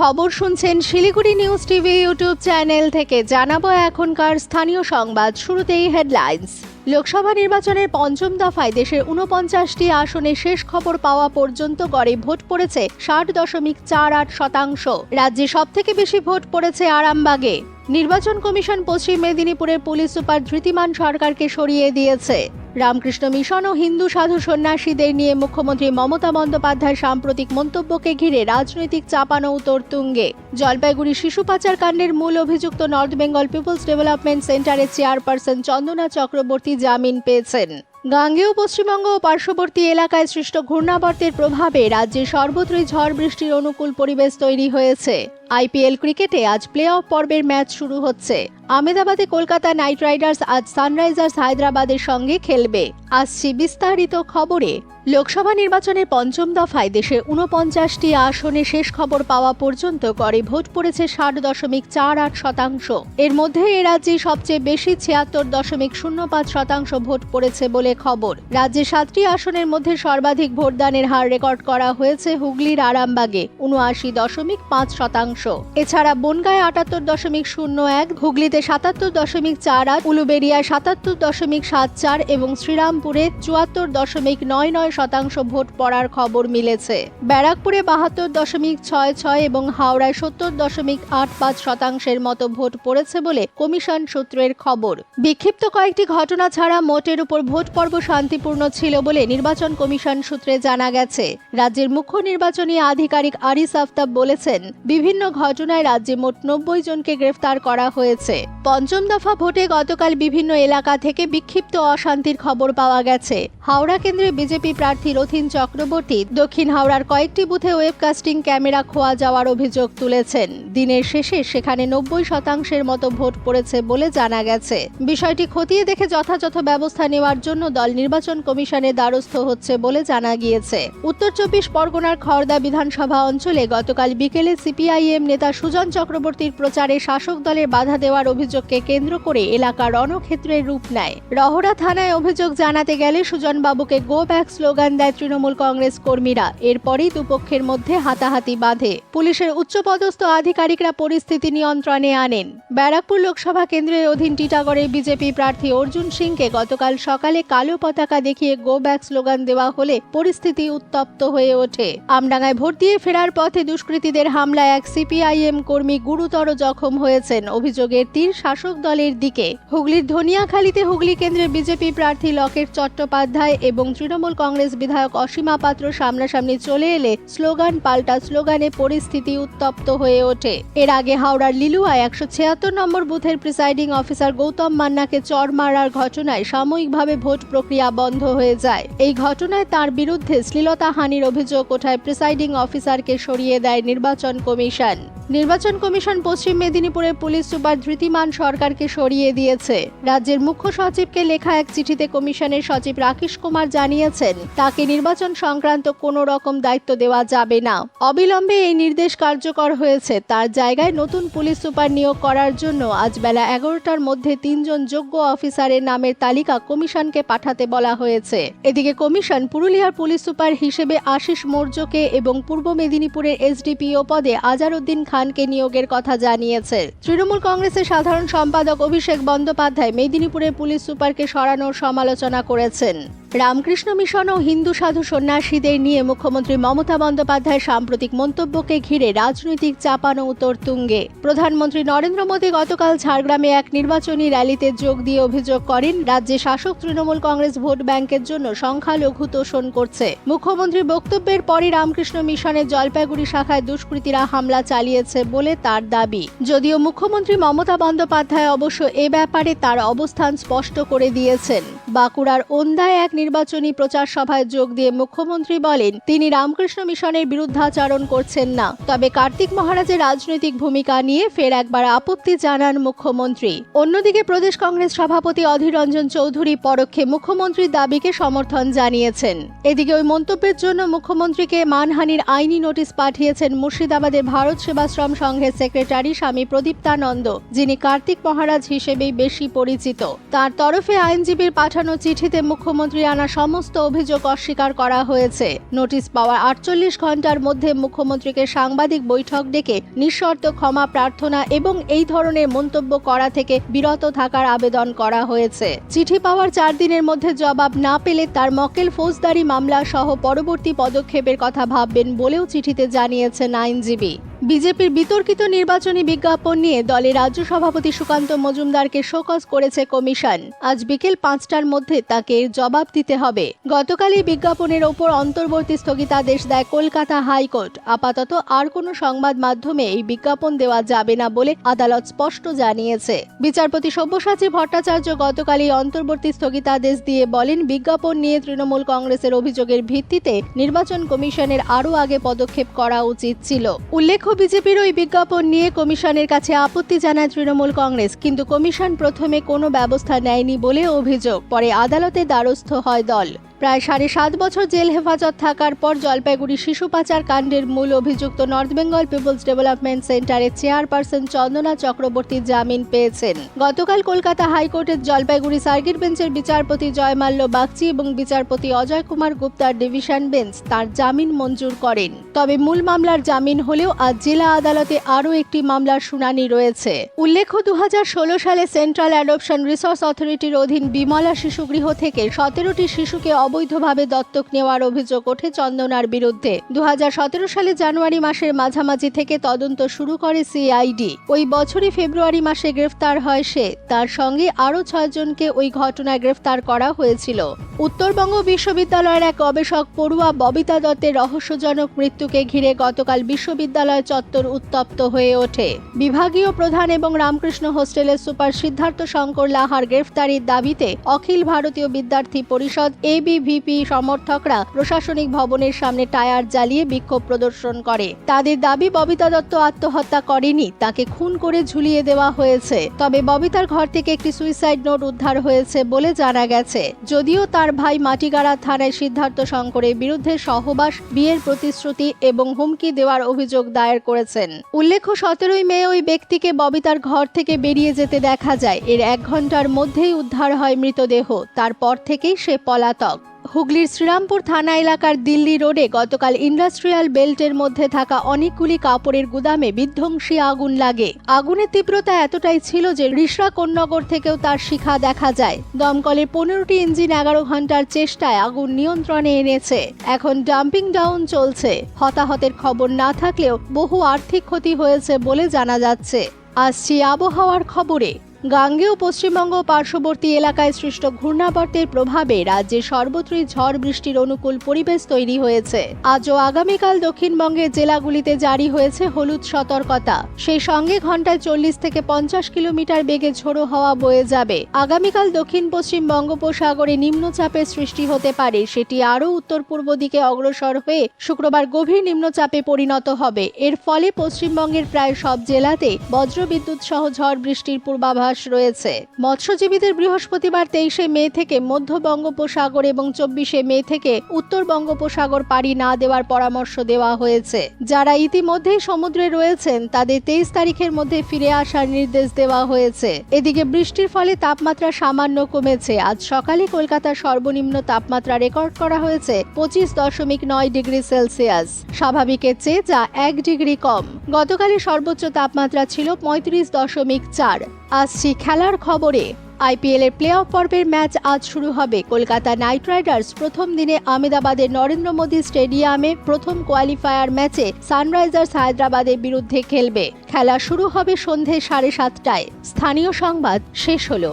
খবর শুনছেন Siliguri news TV YouTube channel থেকে। জানাব এখনকার স্থানীয় সংবাদ, শুরুতেই হেডলাইন্স। লোকসভা নির্বাচনের পঞ্চম দফায় দেশের উনপঞ্চাশটি আসনে শেষ খবর পাওয়া পর্যন্ত গড়ে ভোট পড়েছে ষাট দশমিক চার আট শতাংশ। রাজ্যে সবথেকে বেশি ভোট পড়েছে আরামবাগে। নির্বাচন কমিশন পশ্চিম মেদিনীপুরের পুলিশ সুপার ধৃতিমান সরকারকে সরিয়ে দিয়েছে। রামকৃষ্ণ মিশন ও হিন্দু সাধু সন্ন্যাসীদের নিয়ে মুখ্যমন্ত্রী মমতা বন্দ্যোপাধ্যায় সাম্প্রতিক মন্তব্যকে ঘিরে রাজনৈতিক চাপানো উত্তর তুঙ্গে জলপাইগুড়ি শিশু পাচার কাণ্ডের মূল অভিযুক্ত নর্থ বেঙ্গল পিপলস ডেভেলপমেন্ট সেন্টারের চেয়ারপারসন চন্দনা চক্রবর্তী জামিন পেয়েছেন। গাঙ্গেয় পশ্চিমবঙ্গ ও পার্শ্ববর্তী এলাকায় সৃষ্ট ঘূর্ণাবর্তের প্রভাবে রাজ্যে সর্বত্রই ঝড় বৃষ্টির অনুকূল পরিবেশ তৈরি হয়েছে। আইপিএল ক্রিকেটে আজ প্লে অফ পর্বের ম্যাচ শুরু হচ্ছে। আহমেদাবাদে কলকাতা নাইট রাইডার্স আজ সানরাইজার্স হায়দ্রাবাদের সঙ্গে খেলবে। আসছি বিস্তারিত খবরে। লোকসভা নির্বাচনের পঞ্চম দফায় দেশে উনপঞ্চাশটি আসনে শেষ খবর পাওয়া পর্যন্ত গড়ে ভোট পড়েছে ষাট দশমিক চার আট শতাংশ। এর মধ্যে এ রাজ্যে সবচেয়ে বেশি ছিয়াত্তর দশমিক শূন্য পাঁচ শতাংশ ভোট পড়েছে বলে খবর। রাজ্যে সাতটি আসনের মধ্যে সর্বাধিক ভোটদানের হার রেকর্ড করা হয়েছে হুগলির আরামবাগে উনআশি দশমিক পাঁচ শতাংশ। এছাড়া বনগায় আটাত্তর দশমিক শূন্য এক, হুগলিতে সাতাত্তর দশমিক চার আট উলুবেড়িয়ায় সাতাত্তর দশমিক সাত চার এবং শ্রীরামপুরে চুয়াত্তর দশমিক নয় নয় শতাংশ ভোট পড়ার খবর মিলেছে। ব্যারাকপুরে বাহাত্তর দশমিক ছয় ছয় এবং হাওড়ায় সত্তর দশমিক আট পাঁচ শতাংশের মতো ভোট পড়েছে বলে কমিশন সূত্রের খবর। বিক্ষিপ্ত কয়েকটি ঘটনা ছাড়া মোটের উপর ভোট পর্ব শান্তিপূর্ণ ছিল বলে নির্বাচন কমিশন সূত্রে জানা গেছে। রাজ্যের মুখ্য নির্বাচনী আধিকারিক আরিস আফতাব বলেছেন, বিভিন্ন ঘটনায় রাজ্যে মোট নব্বই জনকে গ্রেফতার করা হয়েছে। পঞ্চম দফা ভোটে গতকাল বিভিন্ন এলাকা থেকে বিক্ষিপ্ত অশান্তির খবর পাওয়া গেছে। হাওড়া কেন্দ্রে বিজেপি প্রার্থী রথিন চক্রবর্তী দক্ষিণ হাওড়ার কয়েকটি বুথে ওয়েবকাস্টিং ক্যামেরা খোয়া যাওয়ার অভিযোগ তুলেছেন। দিনের শেষে সেখানে নব্বই শতাংশের মতো ভোট পড়েছে বলে জানা গেছে। বিষয়টি খতিয়ে দেখে যথাযথ ব্যবস্থা নেওয়ার জন্য দল নির্বাচন কমিশনের দ্বারস্থ হচ্ছে বলে জানা গিয়েছে। উত্তর চব্বিশ পরগনার খড়দা বিধানসভা অঞ্চলে গতকাল বিকেলে সিপিআইএম নেতা সুজন চক্রবর্তীর প্রচারে শাসক দলের বাধা দেওয়ার অভিযোগকে কেন্দ্র করে এলাকা রণক্ষেত্রের রূপ নেয়। রহরা থানায় অভিযোগ জানাতে গেলে সুজন বাবুকে গো ব্যাক স্লোগান দেয় তৃণমূল কংগ্রেস কর্মীরা। এরপরই দুপক্ষের মধ্যে হাতাহাতি বাঁধে। পুলিশের উচ্চপদস্থ আধিকারিকরা পরিস্থিতি নিয়ন্ত্রণে আনেন। ব্যারাকপুর লোকসভা কেন্দ্রের অধীন টিটাগড়ে বিজেপি প্রার্থী অর্জুন সিংকে গতকাল সকালে কালো পতাকা দেখিয়ে গো ব্যাক স্লোগান দেওয়া হলে পরিস্থিতি উত্তপ্ত হয়ে ওঠে। আমডাঙ্গায় ভোট দিয়ে ফেরার পথে দুষ্কৃতীদের হামলায় এক সিপিআইএম কর্মী গুরুতর জখম হয়েছেন। অভিযোগের তীর শাসক দলের দিকে। হুগলির ধনিয়াখালীতে হুগলি কেন্দ্রের বিজেপি প্রার্থী লকেট চট্টোপাধ্যায় এবং তৃণমূল কংগ্রেস বিধায়ক অসীমা পাত্র সামনাসামনি চলে এলে স্লোগান পাল্টা স্লোগানে পরিস্থিতি উত্তপ্ত হয়ে ওঠে। এর আগে হাওড়ার লিলুয়ায় একশো ছিয়াত্তর নম্বর বুথের প্রিসাইডিং অফিসার গৌতম মান্নাকে চড় মারার ঘটনায় সাময়িকভাবে ভোট প্রক্রিয়া বন্ধ হয়ে যায়। এই ঘটনায় তার বিরুদ্ধে শ্লীলতা হানির অভিযোগ ওঠায় প্রিসাইডিং অফিসারকে সরিয়ে দেয় নির্বাচন কমিশন। الجبال নির্বাচন কমিশন পশ্চিম মেদিনীপুরের পুলিশ সুপার ধৃতিমান সরকারকে সরিয়ে দিয়েছে। রাজ্যের মুখ্য সচিবকে লেখা এক চিঠিতে কমিশনের সচিব রাকেশ কুমার জানিয়েছেন, তাকে নির্বাচন সংক্রান্ত কোনো রকম দায়িত্ব দেওয়া যাবে না। অবিলম্বে এই নির্দেশ কার্যকর হয়েছে। তার জায়গায় নতুন পুলিশ সুপার নিয়োগ করার জন্য আজ বেলা এগারোটার মধ্যে তিনজন যোগ্য অফিসারের নামের তালিকা কমিশনকে পাঠাতে বলা হয়েছে। এদিকে কমিশন পুরুলিয়ার পুলিশ সুপার হিসেবে আশিস মৌর্যকে এবং পূর্ব মেদিনীপুরের এসডিপিও পদে আজারউদ্দিন খানকে নিয়োগের কথা জানিয়েছে। তৃণমূল কংগ্রেসের সাধারণ সম্পাদক অভিষেক বন্দ্যোপাধ্যায় মেদিনীপুরের পুলিশ সুপারকে সরানোর সমালোচনা করেছেন। রামকৃষ্ণ মিশন ও হিন্দু সাধু সন্ন্যাসীদের নিয়ে মুখ্যমন্ত্রী মমতা বন্দ্যোপাধ্যায় সাম্প্রতিক মন্তব্যকে ঘিরে রাজনৈতিক চাপানো উত্তর তুঙ্গে প্রধানমন্ত্রী নরেন্দ্র মোদী গতকাল ঝাড়গ্রামে এক নির্বাচনী র্যালিতে যোগ দিয়ে অভিযোগ করেন, রাজ্যে শাসক তৃণমূল কংগ্রেস ভোট ব্যাংকের জন্য সংখ্যালঘু তোষণ করছে। মুখ্যমন্ত্রীর বক্তব্যের পরই রামকৃষ্ণ মিশনের জলপাইগুড়ি শাখায় দুষ্কৃতীরা হামলা চালিয়েছে বলে তার দাবি। যদিও মুখ্যমন্ত্রী মমতা বন্দ্যোপাধ্যায় অবশ্য এ ব্যাপারে তার অবস্থান স্পষ্ট করে দিয়েছেন। বাঁকুড়ার ওন্দায় এক নির্বাচনী প্রচার সভায় যোগ দিয়ে মুখ্যমন্ত্রী বলেন, তিনি রামকৃষ্ণ মিশনের বিরুদ্ধাচরণ করছেন না। তবে কার্তিক মহারাজের রাজনৈতিক ভূমিকা নিয়ে ফের একবার আপত্তি জানান মুখ্যমন্ত্রী। অন্যদিকে প্রদেশ কংগ্রেস সভাপতি অধীর রঞ্জন চৌধুরী পরোক্ষে মুখ্যমন্ত্রীর দাবিকে সমর্থন জানিয়েছেন। এদিকে ওই মন্তব্যের জন্য মুখ্যমন্ত্রীকে মানহানির আইনি নোটিশ পাঠিয়েছেন মুর্শিদাবাদের ভারত সেবাশ্রম সংঘের সেক্রেটারি স্বামী প্রদীপ্তানন্দ, যিনি কার্তিক মহারাজ হিসেবেই বেশি পরিচিত। তার তরফে আইনজীবীর পাঠানো চিঠিতে মুখ্যমন্ত্রী আনা সমস্ত অভিযোগ অস্বীকার করা হয়েছে। নোটিশ পাওয়ার আটচল্লিশ ঘণ্টার মধ্যে মুখ্যমন্ত্রীকে সাংবাদিক বৈঠক ডেকে নিঃশর্ত ক্ষমা প্রার্থনা এবং এই ধরনের মন্তব্য করা থেকে বিরত থাকার আবেদন করা হয়েছে। চিঠি পাওয়ার চার দিনের মধ্যে জবাব না পেলে তার মক্কেল ফৌজদারি মামলা সহ পরবর্তী পদক্ষেপের কথা ভাববেন বলেও চিঠিতে জানিয়েছেন আইনজীবী। বিজেপির বিতর্কিত নির্বাচনী বিজ্ঞাপন নিয়ে দলের রাজ্য সভাপতি সুকান্ত মজুমদারকে শোকজ করেছে কমিশন। আজ বিকেল পাঁচটার মধ্যে তাকে এর জবাব দিতে হবে। গতকাল এই বিজ্ঞাপনের ওপর অন্তর্বর্তী স্থগিতাদেশ দেয় কলকাতা হাইকোর্ট। আপাতত আর কোনো সংবাদ মাধ্যমে এই বিজ্ঞাপন দেওয়া যাবে না বলে আদালত স্পষ্ট জানিয়েছে। বিচারপতি সব্যসাচী ভট্টাচার্য গতকাল এই অন্তর্বর্তী স্থগিতাদেশ দিয়ে বলেন, বিজ্ঞাপন নিয়ে তৃণমূল কংগ্রেসের অভিযোগের ভিত্তিতে নির্বাচন কমিশনের আরও আগে পদক্ষেপ করা উচিত ছিল। উল্লেখ্য বিজেপির ওই বিজ্ঞাপন নিয়ে কমিশনের কাছে আপত্তি জানায় তৃণমূল কংগ্রেস, কিন্তু কমিশন প্রথমে কোনো ব্যবস্থা নেয়নি বলে অভিযোগ। পরে আদালতে দ্বারস্থ হয় দল। প্রায় সাড়ে সাত বছর জেল হেফাজত থাকার পর জলপাইগুড়ি শিশু পাচার কাণ্ডের মূল অভিযুক্ত নর্থ বেঙ্গল পিপলস ডেভেলপমেন্ট সেন্টারের চেয়ারপারসন চন্দনা চক্রবর্তী জামিন পেয়েছেন। গতকাল কলকাতা হাইকোর্টের জলপাইগুড়ি সার্কিট বেঞ্চের বিচারপতি জয়মাল্য বাগচি এবং বিচারপতি অজয় কুমার গুপ্তার ডিভিশন বেঞ্চ তার জামিন মঞ্জুর করেন। তবে মূল মামলার জামিন হলেও আজ জেলা আদালতে আরও একটি মামলার শুনানি রয়েছে। উল্লেখ্য দু হাজার ষোলো সালে সেন্ট্রাল অ্যাডপশন রিসোর্স অথরিটির অধীন বিমলা শিশুগৃহ থেকে সতেরোটি শিশুকে অবৈধভাবে দত্তক নেওয়ার অভিযোগ ওঠে চন্দনার বিরুদ্ধে। দু সালে জানুয়ারি মাসের মাঝামাঝি থেকে তদন্ত শুরু করে সিআইডি। ওই বছরই ফেব্রুয়ারি মাসে গ্রেফতার হয় সে। তার সঙ্গে আরও ছয়জনকে ওই ঘটনায় গ্রেফতার করা হয়েছিল। উত্তরবঙ্গ বিশ্ববিদ্যালয়ের এক গবেষক পড়ুয়া ববিতা দত্তের রহস্যজনক মৃত্যুকে ঘিরে গতকাল বিশ্ববিদ্যালয় চত্বর উত্তপ্ত হয়ে ওঠে। বিভাগীয় প্রধান এবং রামকৃষ্ণ হোস্টেলের সুপার সিদ্ধার্থ শঙ্কর লাহার গ্রেফতারির দাবিতে অখিল ভারতীয় বিদ্যার্থী পরিষদ এবিভিপি সমর্থকরা প্রশাসনিক ভবনের সামনে টায়ার জ্বালিয়ে বিক্ষোভ প্রদর্শন করে। তাদের দাবি, ববিতা দত্ত আত্মহত্যা করেনি, তাকে খুন করে ঝুলিয়ে দেওয়া হয়েছে। তবে ববিতার ঘর থেকে একটি সুইসাইড নোট উদ্ধার হয়েছে বলে জানা গেছে। যদিও তার ভাই মাটিগাড়া থানায় সিদ্ধার্থ শঙ্করের বিরুদ্ধে সহবাস, বিয়ের প্রতিশ্রুতি এবং হুমকি দেওয়ার অভিযোগ দায়ের করেছেন। উল্লেখ্য, সতেরোই মে ওই ব্যক্তিকে ববিতার ঘর থেকে বেরিয়ে যেতে দেখা যায়। এর এক ঘণ্টার মধ্যেই উদ্ধার হয় মৃতদেহ। তারপর থেকেই সে পলাতক। হুগলির শ্রীরামপুর থানা এলাকার দিল্লি রোডে গতকাল ইন্ডাস্ট্রিয়াল বেল্টের মধ্যে থাকা অনেকগুলি কাপড়ের গুদামে বিধ্বংসী আগুন লাগে। আগুনের তীব্রতা এতটাই ছিল যে রিসরা কোন্নগর থেকেও তার শিখা দেখা যায়। দমকলের পনেরোটি ইঞ্জিন এগারো ঘণ্টার চেষ্টায় আগুন নিয়ন্ত্রণে এনেছে। এখন ডাম্পিং ডাউন চলছে। হতাহতের খবর না থাকলেও বহু আর্থিক ক্ষতি হয়েছে বলে জানা যাচ্ছে। আসছি আবহাওয়ার খবরে। গাঙ্গেয় পশ্চিমবঙ্গ পার্শ্ববর্তী এলাকায় সৃষ্ট ঘূর্ণাবর্তের প্রভাবে রাজ্যে সর্বত্রই ঝড় বৃষ্টির অনুকূল পরিবেশ তৈরি হয়েছে। আজও আগামীকাল দক্ষিণবঙ্গের জেলাগুলিতে জারি হয়েছে হলুদ সতর্কতা। সেই সঙ্গে ঘন্টায় চল্লিশ থেকে পঞ্চাশ কিলোমিটার বেগে ঝোড়ো হওয়া বয়ে যাবে। আগামীকাল দক্ষিণ পশ্চিম বঙ্গোপসাগরে নিম্নচাপের সৃষ্টি হতে পারে। সেটি আরও উত্তর পূর্ব দিকে অগ্রসর হয়ে শুক্রবার গভীর নিম্নচাপে পরিণত হবে। এর ফলে পশ্চিমবঙ্গের প্রায় সব জেলাতে বজ্রবিদ্যুৎ সহ ঝড় বৃষ্টির পূর্বাভাস রয়েছে। মৎস্যজীবীদের বৃহস্পতিবার তেইশে মে থেকে মধ্য বঙ্গোপসাগর এবং চব্বিশে মে থেকে উত্তর বঙ্গোপসাগর পাড়ি না দেওয়ার পরামর্শ দেওয়া হয়েছে। যারা ইতিমধ্যেই সমুদ্রে রয়েছেন, তাদের তেইশ তারিখের মধ্যে ফিরে আসার নির্দেশ দেওয়া হয়েছে। এদিকে বৃষ্টির ফলে তাপমাত্রা সামান্য কমেছে। আজ সকালে কলকাতার সর্বনিম্ন তাপমাত্রা রেকর্ড করা হয়েছে পঁচিশ দশমিক নয় ডিগ্রি সেলসিয়াস। স্বাভাবিকের চেয়ে যা এক ডিগ্রি কম। গতকালের সর্বোচ্চ তাপমাত্রা ছিল পঁয়ত্রিশ দশমিক চার। আসছি খেলার খবরে আইপিএলের প্লে অফ পর্বের ম্যাচ আজ শুরু হবে। কলকাতা নাইট রাইডার্স প্রথম দিনে আহমেদাবাদের নরেন্দ্র মোদী স্টেডিয়ামে প্রথম কোয়ালিফায়ার ম্যাচে সানরাইজার্স হায়দ্রাবাদের বিরুদ্ধে খেলবে। খেলা শুরু হবে সন্ধে সাড়ে সাতটায়। স্থানীয় সংবাদ শেষ হলো।